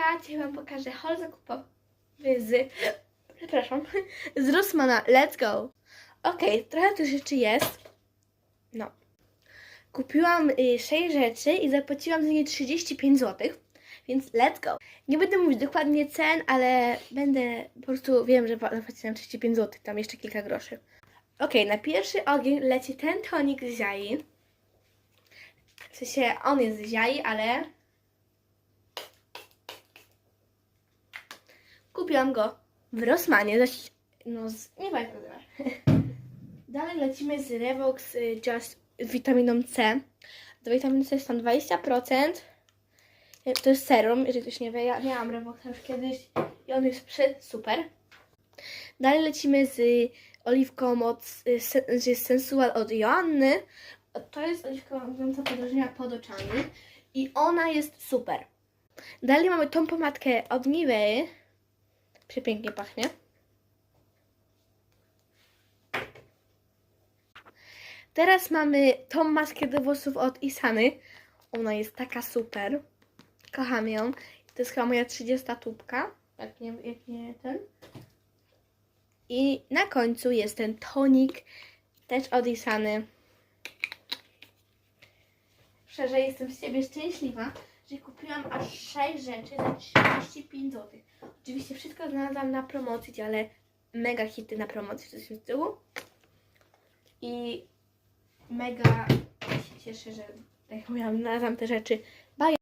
Hejka, dzisiaj Wam pokażę haul zakupowy z, przepraszam, z Rossmana. Let's go! Okej, trochę tu rzeczy jest. No. Kupiłam 6 rzeczy i zapłaciłam za nie 35 zł, więc let's go. Nie będę mówić dokładnie cen, ale będę, po prostu wiem, że zapłaciłam 35 zł, tam jeszcze kilka groszy. Okej, na pierwszy ogień leci ten tonik z Zai. W sensie on jest z Zai, ale kupiłam go w Rossmanie. Zaś, no, z, nie teraz. Dalej lecimy z Revox y, Just z witaminą C. Do witaminy C jest tam 20%. Y, To jest serum, jeżeli ktoś nie wie. Ja miałam Revoxa już kiedyś i on jest przy super. Dalej lecimy z oliwką od y, sen- z Sensual od Joanny. To jest oliwka mająca podrażnienia pod oczami i ona jest super. Dalej mamy tą pomadkę od Nivea. Przepięknie pachnie. Teraz mamy tą maskę do włosów od Isany. Ona jest taka super. Kocham ją. To jest chyba moja 30 tubka. Jak nie, jak nie ten. I na końcu jest ten tonik też od Isany. Szczerze jestem z siebie szczęśliwa, że kupiłam aż 6 rzeczy za 35 zł. Oczywiście wszystko znalazłam na promocji, ale mega hity na promocji coś z tyłu. I mega się cieszę, że tak jak mówiłam, znalazłam te rzeczy. Bye!